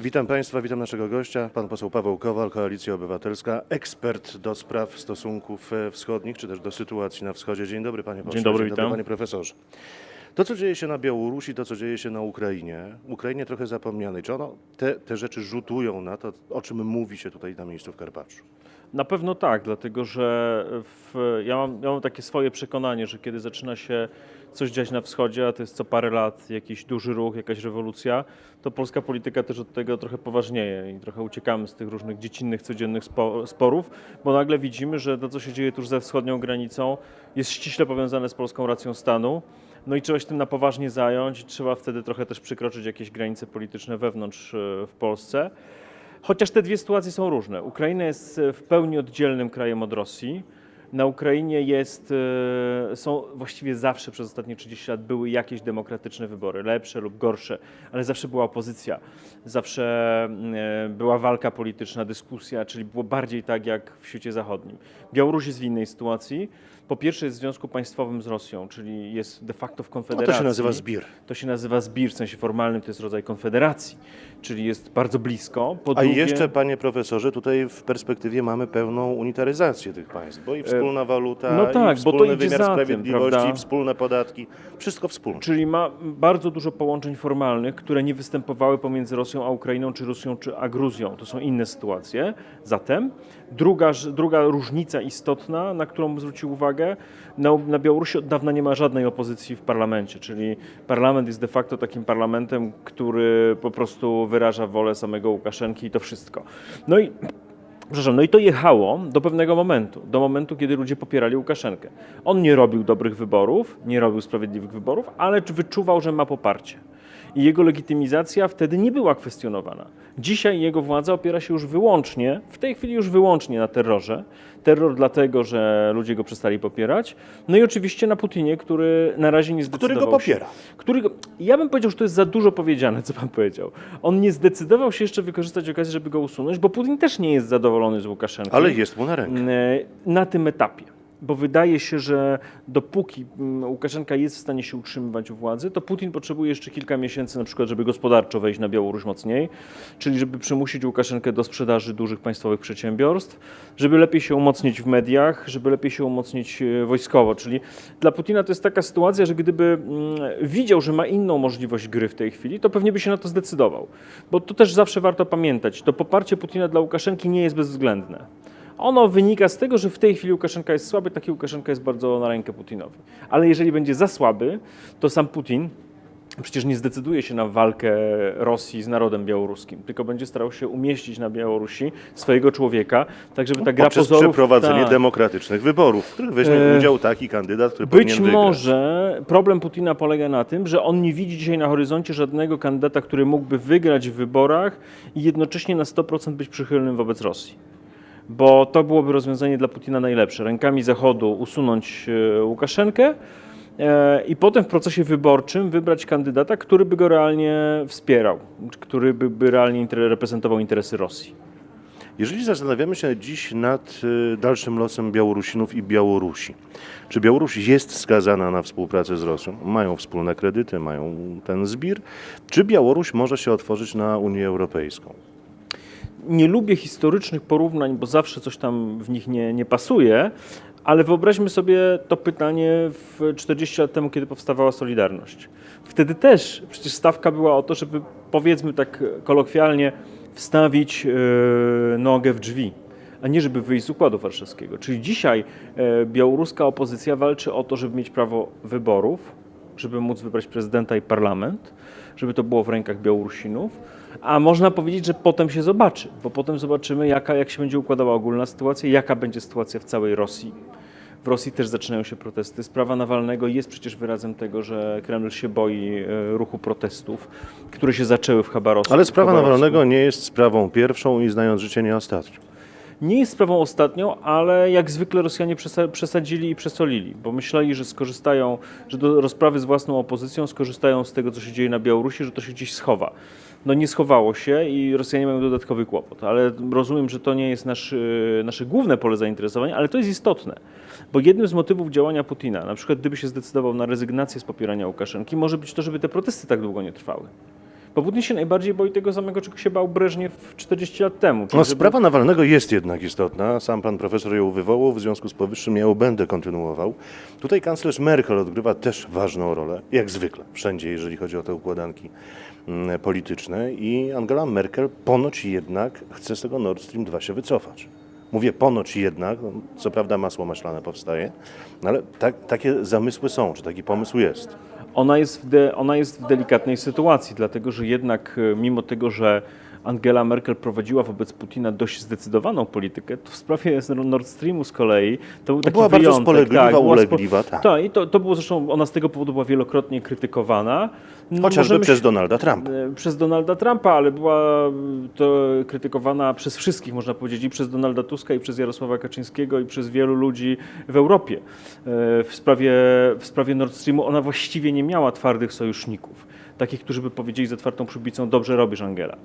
Witam Państwa, witam naszego gościa, pan poseł Paweł Kowal, Koalicja Obywatelska, ekspert do spraw stosunków e, wschodnich, czy też do sytuacji na wschodzie. Dzień dobry panie pośle. Dzień dobry, Dzień dobry witam. panie profesorze. To, co dzieje się na Białorusi, to, co dzieje się na Ukrainie, Ukrainie trochę zapomnianej, czy ono, te, te rzeczy rzutują na to, o czym mówi się tutaj na miejscu w Karpaczu? Na pewno tak, dlatego że w, ja, mam, ja mam takie swoje przekonanie, że kiedy zaczyna się coś dziać na wschodzie, a to jest co parę lat jakiś duży ruch, jakaś rewolucja, to polska polityka też od tego trochę poważnieje i trochę uciekamy z tych różnych dziecinnych, codziennych spo, sporów, bo nagle widzimy, że to, co się dzieje tuż za wschodnią granicą, jest ściśle powiązane z polską racją stanu. No i trzeba się tym na poważnie zająć, i trzeba wtedy trochę też przekroczyć jakieś granice polityczne wewnątrz e, w Polsce. Chociaż te dwie sytuacje są różne. Ukraina jest e, w pełni oddzielnym krajem od Rosji. Na Ukrainie jest, e, są właściwie zawsze przez ostatnie 30 lat były jakieś demokratyczne wybory, lepsze lub gorsze, ale zawsze była opozycja, zawsze e, była walka polityczna, dyskusja, czyli było bardziej tak jak w świecie zachodnim. Białoruś jest w innej sytuacji. Po pierwsze jest w związku państwowym z Rosją, czyli jest de facto w No konfederacji. to się nazywa zbir. To się nazywa zbir, w sensie formalnym to jest rodzaj konfederacji, czyli jest bardzo blisko. Po A drugie, jeszcze, panie profesorze, tutaj w perspektywie mamy pełną unitaryzację tych państw, bo i wspólna waluta, no tak, i bo to wspólny wymiar tym, sprawiedliwości, i wspólne podatki, wszystko wspólne. Czyli ma bardzo dużo połączeń formalnych, które nie występowały pomiędzy Rosją a Ukrainą, czy Rosją czy a Gruzją. To są inne sytuacje. Zatem druga, druga różnica istotna, na którą zwrócił uwagę, na, na Białorusi od dawna nie ma żadnej opozycji w parlamencie, czyli parlament jest de facto takim parlamentem, który po prostu wyraża wolę samego Łukaszenki i to wszystko. No i Przepraszam, no i to jechało do pewnego momentu, do momentu, kiedy ludzie popierali Łukaszenkę. On nie robił dobrych wyborów, nie robił sprawiedliwych wyborów, ale wyczuwał, że ma poparcie. I jego legitymizacja wtedy nie była kwestionowana. Dzisiaj jego władza opiera się już wyłącznie, w tej chwili już wyłącznie na terrorze. Terror dlatego, że ludzie go przestali popierać. No i oczywiście na Putinie, który na razie nie Który zdecydował go się- popiera. Którego, ja bym powiedział, że to jest za dużo powiedziane, co pan powiedział. On nie zdecydował się jeszcze wykorzystać okazji, żeby go usunąć, bo Putin też nie jest zadowolony z Łukaszenki. Ale jest mu na rękę. E, na tym etapie. Bo wydaje się, że dopóki mm, Łukaszenka jest w stanie się utrzymywać u władzy, to Putin potrzebuje jeszcze kilka miesięcy, na przykład, żeby gospodarczo wejść na Białoruś mocniej, czyli żeby przymusić Łukaszenkę do sprzedaży dużych państwowych przedsiębiorstw, żeby lepiej się umocnić w mediach, żeby lepiej się umocnić e, wojskowo. Czyli dla Putina to jest taka sytuacja, że gdyby mm, widział, że ma inną możliwość gry w tej chwili, to pewnie by się na to zdecydował. Bo to też zawsze warto pamiętać. To poparcie Putina dla Łukaszenki nie jest bezwzględne. Ono wynika z tego, że w tej chwili Łukaszenka jest słaby, taki Łukaszenka jest bardzo na rękę Putinowi. Ale jeżeli będzie za słaby, to sam Putin przecież nie zdecyduje się na walkę Rosji z narodem białoruskim, tylko będzie starał się umieścić na Białorusi swojego człowieka, tak żeby ta gra Poprzez pozorów... przeprowadzenie tak. demokratycznych wyborów, w których weźmie E, udział taki kandydat, który Być powinien wygrać. może problem Putina polega na tym, że on nie widzi dzisiaj na horyzoncie żadnego kandydata, który mógłby wygrać w wyborach i jednocześnie na 100% być przychylnym wobec Rosji. Bo to byłoby rozwiązanie dla Putina najlepsze. Rękami Zachodu usunąć e, Łukaszenkę e, i potem w procesie wyborczym wybrać kandydata, który by go realnie wspierał, który by, by realnie reprezentował interesy Rosji. Jeżeli zastanawiamy się dziś nad y, dalszym losem Białorusinów i Białorusi, czy Białoruś jest skazana na współpracę z Rosją? Mają wspólne kredyty, mają ten zbir. Czy Białoruś może się otworzyć na Unię Europejską? Nie lubię historycznych porównań, bo zawsze coś tam w nich nie, nie pasuje, ale wyobraźmy sobie to pytanie w 40 lat temu, kiedy powstawała Solidarność. Wtedy też przecież stawka była o to, żeby powiedzmy tak kolokwialnie wstawić e, nogę w drzwi, a nie żeby wyjść z Układu Warszawskiego. Czyli dzisiaj e, białoruska opozycja walczy o to, żeby mieć prawo wyborów, żeby móc wybrać prezydenta i parlament, żeby to było w rękach Białorusinów, a można powiedzieć, że potem się zobaczy, bo potem zobaczymy, jaka, jak się będzie układała ogólna sytuacja, jaka będzie sytuacja w całej Rosji. W Rosji też zaczynają się protesty. Sprawa Nawalnego jest przecież wyrazem tego, że Kreml się boi e, ruchu protestów, które się zaczęły w Chabarowsku. Ale sprawa Chabarowsku. Nawalnego nie jest sprawą pierwszą i znając życie nie ostatnią. Nie jest sprawą ostatnią, ale jak zwykle Rosjanie przesa- przesadzili i przesolili, bo myśleli, że skorzystają, że do rozprawy z własną opozycją skorzystają z tego, co się dzieje na Białorusi, że to się gdzieś schowa. No nie schowało się i Rosjanie mają dodatkowy kłopot, ale rozumiem, że to nie jest nasz, y, nasze główne pole zainteresowania, ale to jest istotne, bo jednym z motywów działania Putina, na przykład gdyby się zdecydował na rezygnację z popierania Łukaszenki, może być to, żeby te protesty tak długo nie trwały. Putin się najbardziej boi tego samego, czego się bał Breżniew 40 lat temu. No, żeby- sprawa Nawalnego jest jednak istotna. Sam pan profesor ją wywołał, w związku z powyższym ja ją będę kontynuował. Tutaj kanclerz Merkel odgrywa też ważną rolę, jak zwykle, wszędzie, jeżeli chodzi o te układanki mm, polityczne. I Angela Merkel ponoć jednak chce z tego Nord Stream 2 się wycofać. Mówię ponoć jednak, no, co prawda masło maślane powstaje, no ale tak, takie zamysły są, czy taki pomysł jest. Ona jest, w de, ona jest w delikatnej sytuacji, dlatego że jednak e, mimo tego, że Angela Merkel prowadziła wobec Putina dość zdecydowaną politykę, to w sprawie Nord Streamu z kolei to był taki była bardzo wyjątek. spolegliwa, była spo- ulegliwa, tak. Tak, i to, to było zresztą, ona z tego powodu była wielokrotnie krytykowana. No, Chociażby możemy przez Donalda Trumpa. E, przez Donalda Trumpa, ale była to krytykowana przez wszystkich, można powiedzieć, i przez Donalda Tuska, i przez Jarosława Kaczyńskiego, i przez wielu ludzi w Europie. E, W sprawie, w sprawie Nord Streamu ona właściwie nie miała twardych sojuszników. Takich, którzy by powiedzieli z otwartą przybicą, dobrze robisz Angela.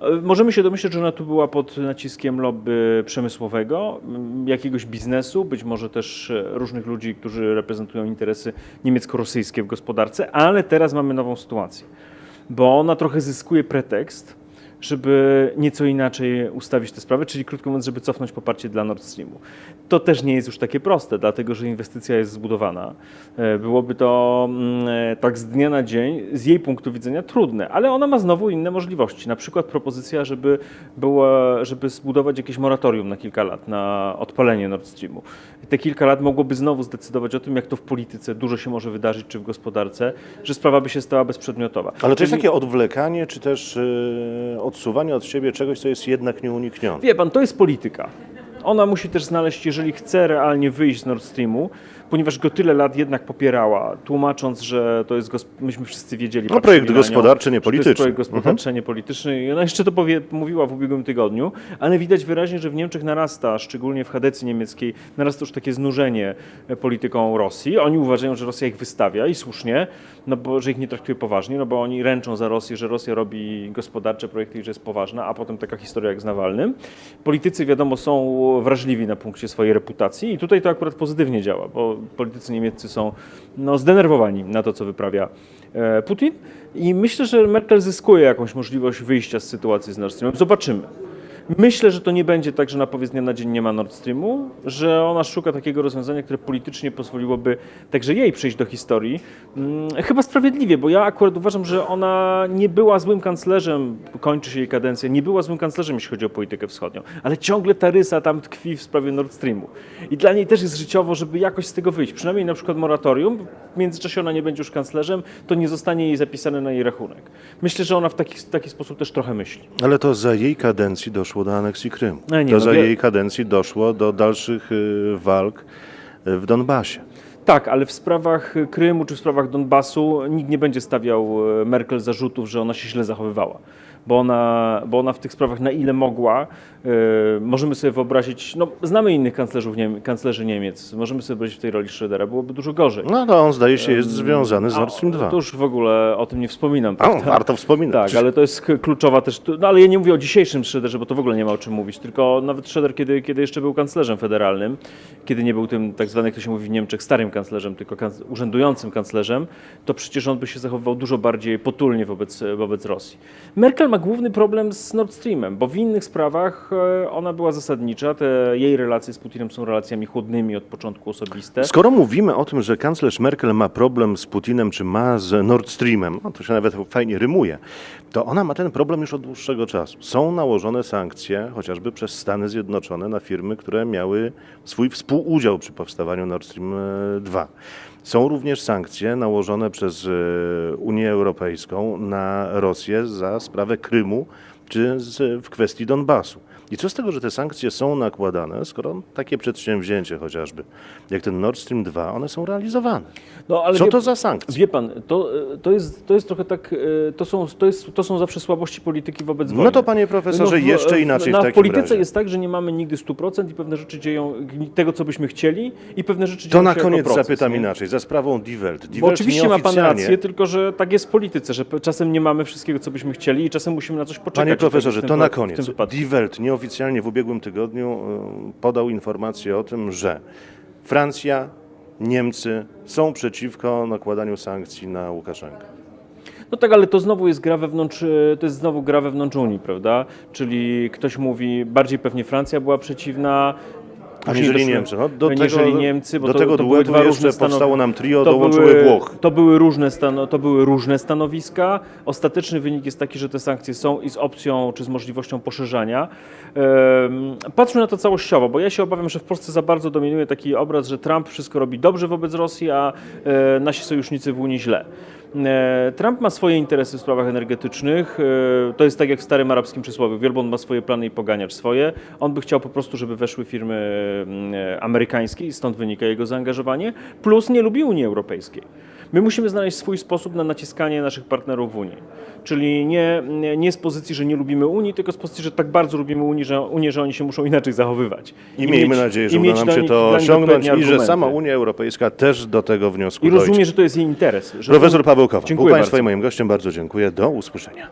E, Możemy się domyśleć, że ona tu była pod naciskiem lobby przemysłowego, jakiegoś biznesu, być może też e, różnych ludzi, którzy reprezentują interesy niemiecko-rosyjskie w gospodarce, ale teraz mamy nową sytuację bo ona trochę zyskuje pretekst, żeby nieco inaczej ustawić tę sprawę, czyli krótko mówiąc, żeby cofnąć poparcie dla Nord Streamu. To też nie jest już takie proste, dlatego że inwestycja jest zbudowana. E, Byłoby to mm, e, tak z dnia na dzień, z jej punktu widzenia trudne, ale ona ma znowu inne możliwości. Na przykład propozycja, żeby, była, żeby zbudować jakieś moratorium na kilka lat na odpalenie Nord Streamu. Te kilka lat mogłoby znowu zdecydować o tym, jak to w polityce dużo się może wydarzyć, czy w gospodarce, że sprawa by się stała bezprzedmiotowa. Ale to jest takie odwlekanie, czy też yy, odsuwanie od siebie czegoś, co jest jednak nieuniknione. Wie pan, to jest polityka. Ona musi też znaleźć, jeżeli chce realnie wyjść z Nord Streamu, ponieważ go tyle lat jednak popierała, tłumacząc, że to jest, myśmy wszyscy wiedzieli. No, projekt nią, gospodarczy, nie że To polityczny. jest projekt gospodarczy, a nie polityczny. I ona jeszcze to powie, mówiła w ubiegłym tygodniu, ale widać wyraźnie, że w Niemczech narasta, szczególnie w Hadecji niemieckiej, narasta już takie znużenie polityką Rosji. Oni uważają, że Rosja ich wystawia i słusznie, no bo, że ich nie traktuje poważnie, no bo oni ręczą za Rosję, że Rosja robi gospodarcze projekty i że jest poważna, a potem taka historia jak z Nawalnym. Politycy, wiadomo, są wrażliwi na punkcie swojej reputacji i tutaj to akurat pozytywnie działa, bo politycy niemieccy są no, zdenerwowani na to, co wyprawia e, Putin i myślę, że Merkel zyskuje jakąś możliwość wyjścia z sytuacji z Nord Streamem. Zobaczymy. Myślę, że to nie będzie tak, że na powiedz dnia na dzień nie ma Nord Streamu, że ona szuka takiego rozwiązania, które politycznie pozwoliłoby także jej przejść do historii. Hmm, chyba sprawiedliwie, bo ja akurat uważam, że ona nie była złym kanclerzem, kończy się jej kadencja, nie była złym kanclerzem, jeśli chodzi o politykę wschodnią, ale ciągle ta rysa tam tkwi w sprawie Nord Streamu. I dla niej też jest życiowo, żeby jakoś z tego wyjść. Przynajmniej na przykład moratorium, w międzyczasie ona nie będzie już kanclerzem, to nie zostanie jej zapisane na jej rachunek. Myślę, że ona w taki, taki sposób też trochę myśli. Ale to za jej kadencji doszło do aneksji Krymu. No nie, to no za wie- jej kadencji doszło do dalszych y, walk y, w Donbasie. Tak, ale w sprawach Krymu czy w sprawach Donbasu nikt nie będzie stawiał e, Merkel zarzutów, że ona się źle zachowywała. Bo ona, bo ona w tych sprawach na ile mogła, e, możemy sobie wyobrazić, no znamy innych kanclerzów, Niem, kanclerzy Niemiec, możemy sobie wyobrazić w tej roli Schrödera, byłoby dużo gorzej. No to on zdaje się jest związany z Nord Stream 2. To już w ogóle o tym nie wspominam. O, prawda? warto wspominać. Tak, ale to jest kluczowa też. No ale ja nie mówię o dzisiejszym Schröderze, bo to w ogóle nie ma o czym mówić. Tylko nawet Schröder, kiedy, kiedy jeszcze był kanclerzem federalnym, kiedy nie był tym tak zwanym, jak to się mówi w Niemczech, starym kanclerzem, tylko kanc- urzędującym kanclerzem, to przecież on by się zachowywał dużo bardziej potulnie wobec, wobec Rosji. Merkel ma główny problem z Nord Streamem, bo w innych sprawach e, ona była zasadnicza. Te jej relacje z Putinem są relacjami chłodnymi od początku osobiste. Skoro mówimy o tym, że kanclerz Merkel ma problem z Putinem, czy ma z Nord Streamem, no to się nawet fajnie rymuje, to ona ma ten problem już od dłuższego czasu. Są nałożone sankcje, chociażby przez Stany Zjednoczone, na firmy, które miały swój współudział przy powstawaniu Nord Stream e, 2. Są również sankcje nałożone przez e, Unię Europejską na Rosję za sprawę Krymu czy w kwestii Donbasu. I co z tego, że te sankcje są nakładane, skoro takie przedsięwzięcie chociażby, jak ten Nord Stream 2, one są realizowane? No, ale Co wie- to za sankcje? Wie pan, to, to, jest, to jest trochę tak, e, to są, to, jest, to są zawsze słabości polityki wobec wojny. No to panie profesorze, w- jeszcze inaczej no, w w takim polityce razie. jest tak, że nie mamy nigdy 100% i pewne rzeczy dzieją tego, co byśmy chcieli i pewne rzeczy To dzieją na się jako koniec proces, zapytam nie? inaczej, za sprawą Die Welt. Die Bo Welt oczywiście ma pan rację, tylko że tak jest w polityce, że czasem nie mamy wszystkiego, co byśmy chcieli i czasem musimy na coś poczekać. Panie tak profesorze, w to na W koniec. Die Welt nieoficjalnie w ubiegłym tygodniu e, podał informację o tym, że Francja, Niemcy są przeciwko nakładaniu sankcji na Łukaszenkę. No tak, ale to znowu jest gra wewnątrz, e, to jest znowu gra wewnątrz Unii, prawda? Czyli ktoś mówi, bardziej pewnie Francja była przeciwna. Później Aniżeli doszły- Niemcy. No, do tego, Niemcy, bo do to, tego to duetu dwa jeszcze powstało nam trio, to dołączyły były- Włochy. To były, różne stano, to były różne stanowiska. Ostateczny wynik jest taki, że te sankcje są i z opcją czy z możliwością poszerzania. Patrzmy na to całościowo, bo ja się obawiam, że w Polsce za bardzo dominuje taki obraz, że Trump wszystko robi dobrze wobec Rosji, a e, nasi sojusznicy w Unii źle. E, Trump ma swoje interesy w sprawach energetycznych. E, To jest tak jak w starym arabskim przysłowiu. Wielbłąd ma swoje plany i poganiacz swoje. On by chciał po prostu, żeby weszły firmy mm, amerykańskie i stąd wynika jego zaangażowanie. Plus nie lubi Unii Europejskiej. My musimy znaleźć swój sposób na naciskanie naszych partnerów w Unii. Czyli nie, nie- z pozycji, że nie lubimy Unii, tylko z pozycji, że tak bardzo lubimy Unię, że, Unię, że oni się muszą inaczej zachowywać. I miejmy mieć- nadzieję, że i uda nam się to osiągnąć i odpowiednie że argumenty. sama Unia Europejska też do tego wniosku I dojdzie. rozumie, że to jest jej interes. Profesor Paweł Kowa był Dziękuję Państwa i moim gościem. Bardzo dziękuję. Do usłyszenia.